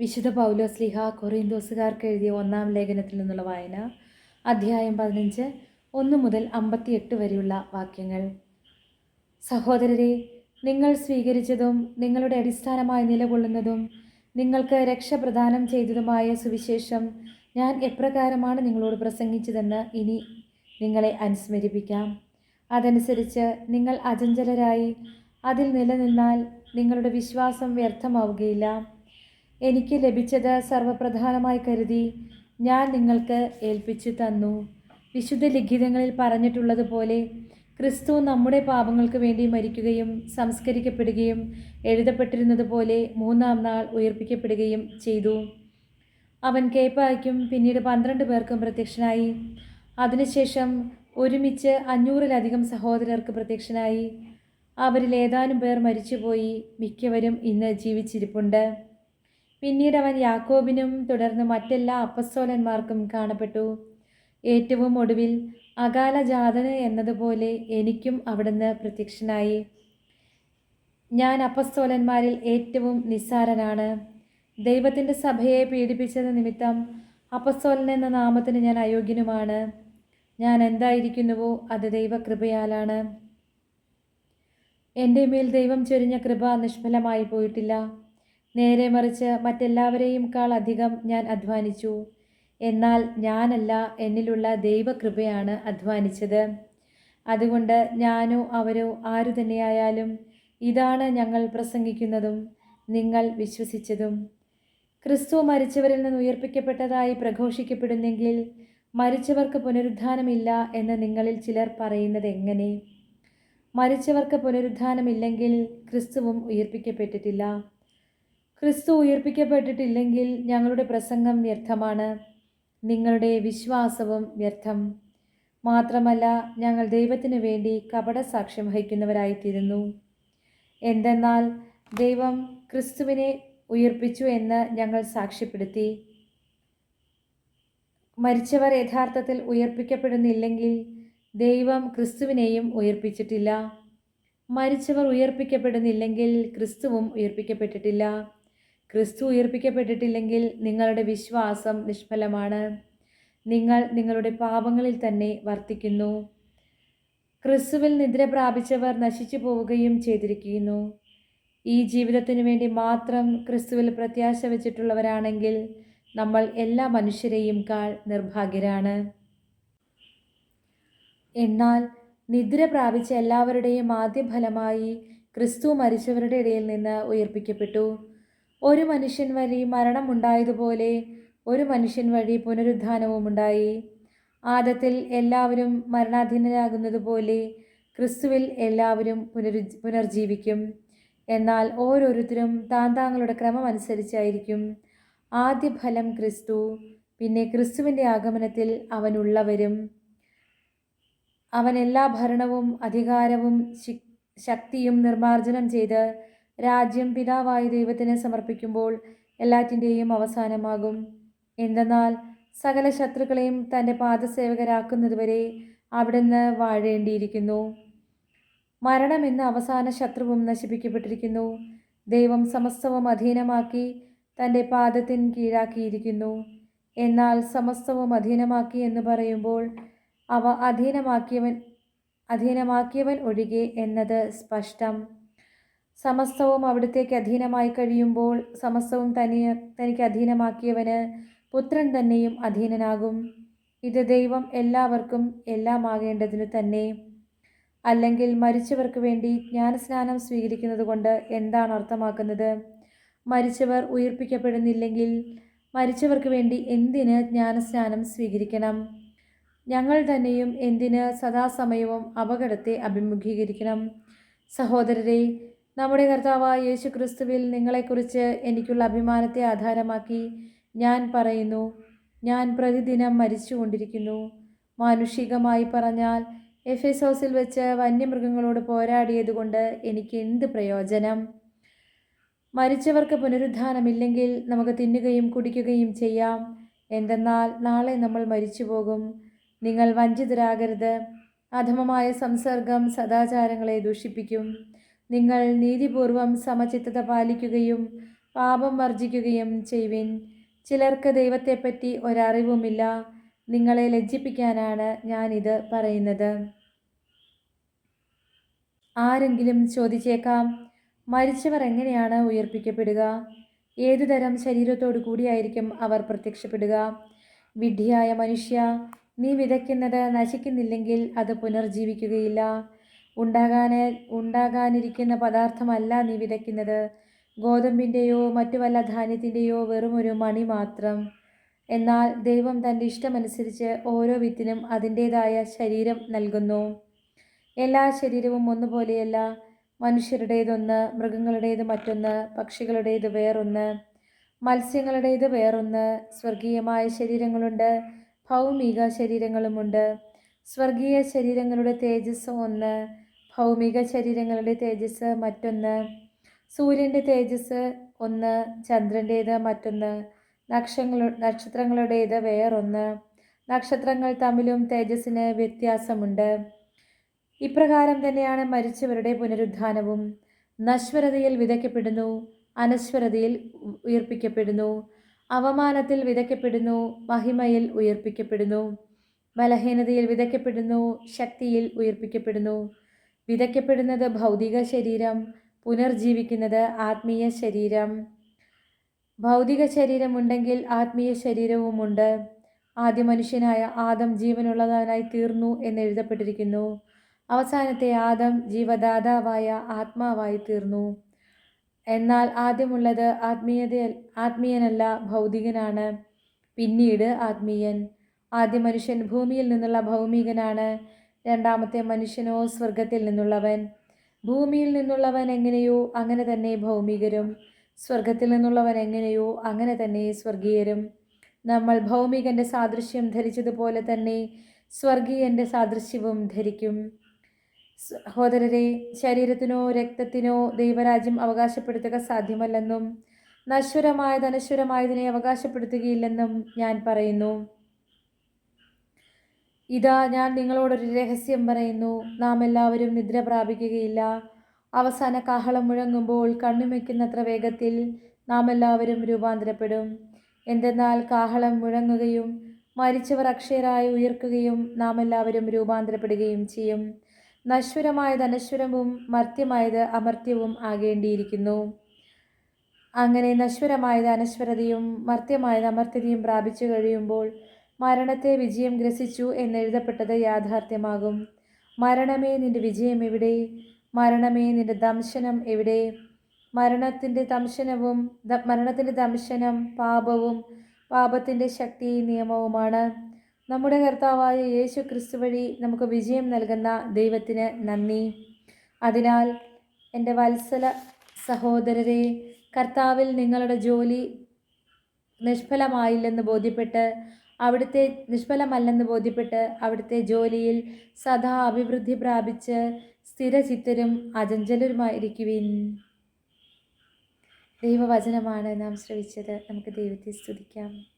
വിശുദ്ധ പൗലോസ്ലിഹ കൊറിന്തോസുകാർക്ക് എഴുതിയ ഒന്നാം ലേഖനത്തിൽ നിന്നുള്ള വായന അധ്യായം പതിനഞ്ച് ഒന്ന് മുതൽ അമ്പത്തിയെട്ട് വരെയുള്ള വാക്യങ്ങൾ. സഹോദരരെ നിങ്ങൾ സ്വീകരിച്ചതും നിങ്ങളുടെ അടിസ്ഥാനമായി നിലകൊള്ളുന്നതും നിങ്ങൾക്ക് രക്ഷ പ്രദാനം ചെയ്തതുമായ സുവിശേഷം ഞാൻ എപ്രകാരമാണ് നിങ്ങളോട് പ്രസംഗിച്ചതെന്ന് ഇനി നിങ്ങളെ അനുസ്മരിപ്പിക്കാം. അതനുസരിച്ച് നിങ്ങൾ അചഞ്ചലരായി അതിൽ നിലനിന്നാൽ നിങ്ങളുടെ വിശ്വാസം വ്യർത്ഥമാവുകയില്ല. എനിക്ക് ലഭിച്ചത് സർവപ്രധാനമായി കരുതി ഞാൻ നിങ്ങൾക്ക് ഏൽപ്പിച്ചു തന്നു. വിശുദ്ധ ലിഖിതങ്ങളിൽ പറഞ്ഞിട്ടുള്ളതുപോലെ ക്രിസ്തു നമ്മുടെ പാപങ്ങൾക്ക് വേണ്ടി മരിക്കുകയും സംസ്കരിക്കപ്പെടുകയും എഴുതപ്പെട്ടിരുന്നതുപോലെ മൂന്നാം നാൾ ഉയർപ്പിക്കപ്പെടുകയും ചെയ്തു. അവൻ കേപ്പായ്ക്കും പിന്നീട് പന്ത്രണ്ട് പേർക്കും പ്രത്യക്ഷനായി. അതിനുശേഷം ഒരുമിച്ച് അഞ്ഞൂറിലധികം സഹോദരർക്ക് പ്രത്യക്ഷനായി. അവരിൽ ഏതാനും പേർ മരിച്ചുപോയി. മിക്കവരും ഇന്ന് ജീവിച്ചിരിപ്പുണ്ട്. പിന്നീട് അവൻ യാക്കോബിനും തുടർന്ന് മറ്റെല്ലാ അപ്പസ്തോലന്മാർക്കും കാണപ്പെട്ടു. ഏറ്റവും ഒടുവിൽ അകാലജാതന് എന്നതുപോലെ എനിക്കും അവിടുന്ന് പ്രത്യക്ഷനായി. ഞാൻ അപ്പസ്തോലന്മാരിൽ ഏറ്റവും നിസ്സാരനാണ്. ദൈവത്തിന്റെ സഭയെ പീഡിപ്പിച്ചത് നിമിത്തം അപ്പസ്തോലൻ എന്ന നാമത്തിന് ഞാൻ അയോഗ്യനുമാണ്. ഞാൻ എന്തായിരിക്കുന്നുവോ അത് ദൈവകൃപയാലാണ്. എന്റെ മേൽ ദൈവം ചൊരിഞ്ഞ കൃപ നിഷ്ഫലമായി പോയിട്ടില്ല. നേരെ മറിച്ച് മറ്റെല്ലാവരെയുംക്കാൾ അധികം ഞാൻ അധ്വാനിച്ചു. എന്നാൽ ഞാനല്ല എന്നിലുള്ള ദൈവകൃപയാണ് അധ്വാനിച്ചത്. അതുകൊണ്ട് ഞാനോ അവരോ ആരു തന്നെയായാലും ഇതാണ് ഞങ്ങൾ പ്രസംഗിക്കുന്നതും നിങ്ങൾ വിശ്വസിച്ചതും. ക്രിസ്തു മരിച്ചവരിൽ നിന്ന് ഉയർപ്പിക്കപ്പെട്ടതായി പ്രഘോഷിക്കപ്പെടുന്നെങ്കിൽ മരിച്ചവർക്ക് പുനരുദ്ധാനമില്ല എന്ന് നിങ്ങളിൽ ചിലർ പറയുന്നത് എങ്ങനെ? മരിച്ചവർക്ക് പുനരുദ്ധാനമില്ലെങ്കിൽ ക്രിസ്തുവും ഉയർപ്പിക്കപ്പെട്ടിട്ടില്ല. ക്രിസ്തു ഉയർപ്പിക്കപ്പെട്ടിട്ടില്ലെങ്കിൽ ഞങ്ങളുടെ പ്രസംഗം വ്യർത്ഥമാണ്. നിങ്ങളുടെ വിശ്വാസവും വ്യർത്ഥം. മാത്രമല്ല ഞങ്ങൾ ദൈവത്തിനു വേണ്ടി കപട സാക്ഷ്യം വഹിക്കുന്നവരായിത്തീരുന്നു. എന്തെന്നാൽ ദൈവം ക്രിസ്തുവിനെ ഉയർപ്പിച്ചു എന്ന് ഞങ്ങൾ സാക്ഷ്യപ്പെടുത്തി. മരിച്ചവർ യഥാർത്ഥത്തിൽ ഉയർപ്പിക്കപ്പെടുന്നില്ലെങ്കിൽ ദൈവം ക്രിസ്തുവിനെയും ഉയർപ്പിച്ചിട്ടില്ല. മരിച്ചവർ ഉയർപ്പിക്കപ്പെടുന്നില്ലെങ്കിൽ ക്രിസ്തുവും ഉയർപ്പിക്കപ്പെട്ടിട്ടില്ല. ക്രിസ്തു ഉയർപ്പിക്കപ്പെട്ടിട്ടില്ലെങ്കിൽ നിങ്ങളുടെ വിശ്വാസം നിഷ്ഫലമാണ്. നിങ്ങൾ നിങ്ങളുടെ പാപങ്ങളിൽ തന്നെ വർത്തിക്കുന്നു. ക്രിസ്തുവിൽ നിദ്ര പ്രാപിച്ചവർ നശിച്ചു പോവുകയും ചെയ്തിരിക്കുന്നു. ഈ ജീവിതത്തിനു വേണ്ടി മാത്രം ക്രിസ്തുവിൽ പ്രത്യാശ വെച്ചിട്ടുള്ളവരാണെങ്കിൽ നമ്മൾ എല്ലാ മനുഷ്യരെയും കാൾ നിർഭാഗ്യരാണ്. എന്നാൽ നിദ്ര പ്രാപിച്ച എല്ലാവരുടെയും ആദ്യ ഫലമായി ക്രിസ്തു മരിച്ചവരുടെ ഇടയിൽ നിന്ന് ഉയർപ്പിക്കപ്പെട്ടു. ഒരു മനുഷ്യൻ വഴി മരണമുണ്ടായതുപോലെ ഒരു മനുഷ്യൻ വഴി പുനരുദ്ധാനവും ഉണ്ടായി ആദത്തിൽ എല്ലാവരും മരണാധീനരാകുന്നതുപോലെ ക്രിസ്തുവിൽ എല്ലാവരും പുനരു പുനർജീവിക്കും. എന്നാൽ ഓരോരുത്തരും താൻ താങ്കളുടെ ക്രമം അനുസരിച്ചായിരിക്കും ആദ്യ ഫലം ക്രിസ്തു പിന്നെ ക്രിസ്തുവിന്റെ ആഗമനത്തിൽ അവനുള്ളവരും. അവൻ എല്ലാ ഭരണവും അധികാരവും ശക്തിയും നിർമാർജനം ചെയ്ത് രാജ്യം പിതാവായ ദൈവത്തിന് സമർപ്പിക്കുമ്പോൾ എല്ലാറ്റിന്റെയും അവസാനമാകും. എന്തെന്നാൽ സകല ശത്രുക്കളെയും തന്റെ പാദസേവകരാക്കുന്നതുവരെ അവിടുന്ന് വാഴേണ്ടിയിരിക്കുന്നു. മരണമെന്ന അവസാന ശത്രുവും നശിപ്പിക്കപ്പെട്ടിരിക്കുന്നു. ദൈവം സമസ്തവും അധീനമാക്കി തന്റെ പാദത്തിന് കീഴാക്കിയിരിക്കുന്നു. എന്നാൽ സമസ്തവും അധീനമാക്കി എന്ന് പറയുമ്പോൾ അവ അധീനമാക്കിയവൻ അധീനമാക്കിയവൻ ഒഴികെ എന്നത് സ്പഷ്ടം. സമസ്തവും അവിടത്തേക്ക് അധീനമായി കഴിയുമ്പോൾ സമസ്തവും തനി തനിക്ക് അധീനമാക്കിയവന് പുത്രൻ തന്നെയും അധീനനാകും. ഇത് ദൈവം എല്ലാവർക്കും എല്ലാമാകേണ്ടതിനു തന്നെ. അല്ലെങ്കിൽ മരിച്ചവർക്ക് വേണ്ടി ജ്ഞാനസ്നാനം സ്വീകരിക്കുന്നത് കൊണ്ട് എന്താണ് അർത്ഥമാക്കുന്നത്? മരിച്ചവർ ഉയർപ്പിക്കപ്പെടുന്നില്ലെങ്കിൽ മരിച്ചവർക്ക് വേണ്ടി എന്തിന് ജ്ഞാനസ്നാനം സ്വീകരിക്കണം? ഞങ്ങൾ തന്നെയും എന്തിന് സദാസമയവും അപകടത്തെ അഭിമുഖീകരിക്കണം? സഹോദരരെ നമ്മുടെ കർത്താവായ യേശു ക്രിസ്തുവിൽ നിങ്ങളെക്കുറിച്ച് എനിക്കുള്ള അഭിമാനത്തെ ആധാരമാക്കി ഞാൻ പറയുന്നു. ഞാൻ പ്രതിദിനം മരിച്ചുകൊണ്ടിരിക്കുന്നു. മാനുഷികമായി പറഞ്ഞാൽ എഫെസോസിൽ വെച്ച് വന്യമൃഗങ്ങളോട് പോരാടിയതുകൊണ്ട് എനിക്ക് എന്ത് പ്രയോജനം? മരിച്ചവർക്ക് പുനരുദ്ധാനമില്ലെങ്കിൽ നമുക്ക് തിന്നുകയും കുടിക്കുകയും ചെയ്യാം. എന്തെന്നാൽ നാളെ നമ്മൾ മരിച്ചു പോകും നിങ്ങൾ വഞ്ചിതരാകരുത്. അധമമായ സംസർഗം സദാചാരങ്ങളെ ദൂഷിപ്പിക്കും. നിങ്ങൾ നീതിപൂർവം സമചിത്തത പാലിക്കുകയും പാപം വർജിക്കുകയും ചെയ്യുവിൻ. ചിലർക്ക് ദൈവത്തെപ്പറ്റി ഒരറിവുമില്ല. നിങ്ങളെ ലജ്ജിപ്പിക്കാനാണ് ഞാനിത് പറയുന്നത്. ആരെങ്കിലും ചോദിച്ചേക്കാം മരിച്ചവർ എങ്ങനെയാണ് ഉയർപ്പിക്കപ്പെടുക? ഏതുതരം ശരീരത്തോടു കൂടിയായിരിക്കും അവർ പ്രത്യക്ഷപ്പെടുക? വിഡ്ഢിയായ മനുഷ്യ നീ വിതയ്ക്കുന്നത് നശിക്കുന്നില്ലെങ്കിൽ അത് പുനർജീവിക്കുകയില്ല. ഉണ്ടാകാന് ഉണ്ടാകാനിരിക്കുന്ന പദാർത്ഥമല്ല നീ വിതയ്ക്കുന്നത്. ഗോതമ്പിന്റെയോ മറ്റു വല്ല ധാന്യത്തിന്റെയോ വെറുമൊരു മണി മാത്രം. എന്നാൽ ദൈവം തന്റെ ഇഷ്ടമനുസരിച്ച് ഓരോ വിത്തിനും അതിന്റേതായ ശരീരം നൽകുന്നു. എല്ലാ ശരീരവും ഒന്നുപോലെയല്ല. മനുഷ്യരുടേതൊന്ന് മൃഗങ്ങളുടേത് മറ്റൊന്ന് പക്ഷികളുടേത് വേറൊന്ന് മത്സ്യങ്ങളുടേത് വേറൊന്ന്. സ്വർഗീയമായ ശരീരങ്ങളുണ്ട് ഭൗമിക ശരീരങ്ങളുമുണ്ട്. സ്വർഗീയ ശരീരങ്ങളുടെ തേജസ് ഒന്ന്. ഭൗമിക ശരീരങ്ങളുടെ തേജസ് മറ്റൊന്ന് സൂര്യന്റെ തേജസ് ഒന്ന് ചന്ദ്രന്റേത് മറ്റൊന്ന് നക്ഷങ്ങൾ നക്ഷത്രങ്ങളുടേത് വേറൊന്ന്. നക്ഷത്രങ്ങൾ തമ്മിലും തേജസ്സിന് വ്യത്യാസമുണ്ട്. ഇപ്രകാരം തന്നെയാണ് മരിച്ചവരുടെ പുനരുദ്ധാനവും. നശ്വരതയിൽ വിതയ്ക്കപ്പെടുന്നു അനശ്വരതയിൽ ഉയർപ്പിക്കപ്പെടുന്നു. അവമാനത്തിൽ വിതയ്ക്കപ്പെടുന്നു മഹിമയിൽ ഉയർപ്പിക്കപ്പെടുന്നു. ബലഹീനതയിൽ വിതയ്ക്കപ്പെടുന്നു ശക്തിയിൽ ഉയർപ്പിക്കപ്പെടുന്നു. വിതയ്ക്കപ്പെടുന്നത് ഭൗതിക ശരീരം പുനർജീവിക്കുന്നത് ആത്മീയ ശരീരം. ഭൗതിക ശരീരമുണ്ടെങ്കിൽ ആത്മീയ ശരീരവുമുണ്ട്. ആദ്യ മനുഷ്യനായ ആദം ജീവനുള്ളവനായി തീർന്നു എന്ന് എഴുതപ്പെട്ടിരിക്കുന്നു. അവസാനത്തെ ആദം ജീവദാതാവായ ആത്മാവായി തീർന്നു. എന്നാൽ ആദ്യമുള്ളത് ആത്മീയത ആത്മീയനല്ല ഭൗതികനാണ്. പിന്നീട് ആത്മീയൻ. ആദ്യ മനുഷ്യൻ ഭൂമിയിൽ നിന്നുള്ള ഭൗമികനാണ്. രണ്ടാമത്തെ മനുഷ്യനോ സ്വർഗത്തിൽ നിന്നുള്ളവൻ? ഭൂമിയിൽ നിന്നുള്ളവൻ എങ്ങനെയോ അങ്ങനെ തന്നെ ഭൗമികരും. സ്വർഗത്തിൽ നിന്നുള്ളവൻ എങ്ങനെയോ അങ്ങനെ തന്നെ സ്വർഗീയരും. നമ്മൾ ഭൗമികന്റെ സാദൃശ്യം ധരിച്ചതുപോലെ തന്നെ സ്വർഗീയന്റെ സാദൃശ്യവും ധരിക്കും. സഹോദരരെ ശരീരത്തിനോ രക്തത്തിനോ ദൈവരാജ്യം അവകാശപ്പെടുത്തുക സാധ്യമല്ലെന്നും നശ്വരമായത് അനശ്വരമായതിനെ അവകാശപ്പെടുത്തുകയില്ലെന്നും ഞാൻ പറയുന്നു. ഇതാ ഞാൻ നിങ്ങളോടൊരു രഹസ്യം പറയുന്നു. നാം എല്ലാവരും നിദ്ര പ്രാപിക്കുകയില്ല. അവസാന കാഹളം മുഴങ്ങുമ്പോൾ കണ്ണുമയ്ക്കുന്നത്ര വേഗത്തിൽ നാം എല്ലാവരും രൂപാന്തരപ്പെടും. എന്തെന്നാൽ കാഹളം മുഴങ്ങുകയും മരിച്ചവർ അക്ഷയരായി ഉയർക്കുകയും നാം എല്ലാവരും രൂപാന്തരപ്പെടുകയും ചെയ്യും. നശ്വരമായത് അനശ്വരവും മർത്യമായത് അമർത്യവും ആകേണ്ടിയിരിക്കുന്നു. അങ്ങനെ നശ്വരമായത് അനശ്വരതയും മർത്യമായത് അമർത്യതയും പ്രാപിച്ചു കഴിയുമ്പോൾ മരണത്തെ വിജയം ഗ്രസിച്ചു എന്നെഴുതപ്പെട്ടത് യാഥാർത്ഥ്യമാകും. മരണമേ നിന്റെ വിജയം എവിടെ? മരണമേ നിന്റെ ദംശനം എവിടെ? മരണത്തിന്റെ ദംശനവും മരണത്തിന്റെ ദംശനം പാപവും പാപത്തിന്റെ ശക്തി നിയമവുമാണ്. നമ്മുടെ കർത്താവായ യേശു ക്രിസ്തു വഴി നമുക്ക് വിജയം നൽകുന്ന ദൈവത്തിന് നന്ദി. അതിനാൽ എന്റെ വത്സല സഹോദരരെ കർത്താവിൽ നിങ്ങളുടെ ജോലി നിഷ്ഫലമായില്ലെന്ന് ബോധ്യപ്പെട്ട് അവിടുത്തെ നിഷ്ഫലമല്ലെന്ന് ബോധ്യപ്പെട്ട് അവിടുത്തെ ജോലിയിൽ സദാ അഭിവൃദ്ധി പ്രാപിച്ച് സ്ഥിരചിത്തരും അചഞ്ചലരുമായിരിക്കുവിൻ. ദൈവവചനമാണ് നാം ശ്രവിച്ചത്. നമുക്ക് ദൈവത്തെ സ്തുതിക്കാം.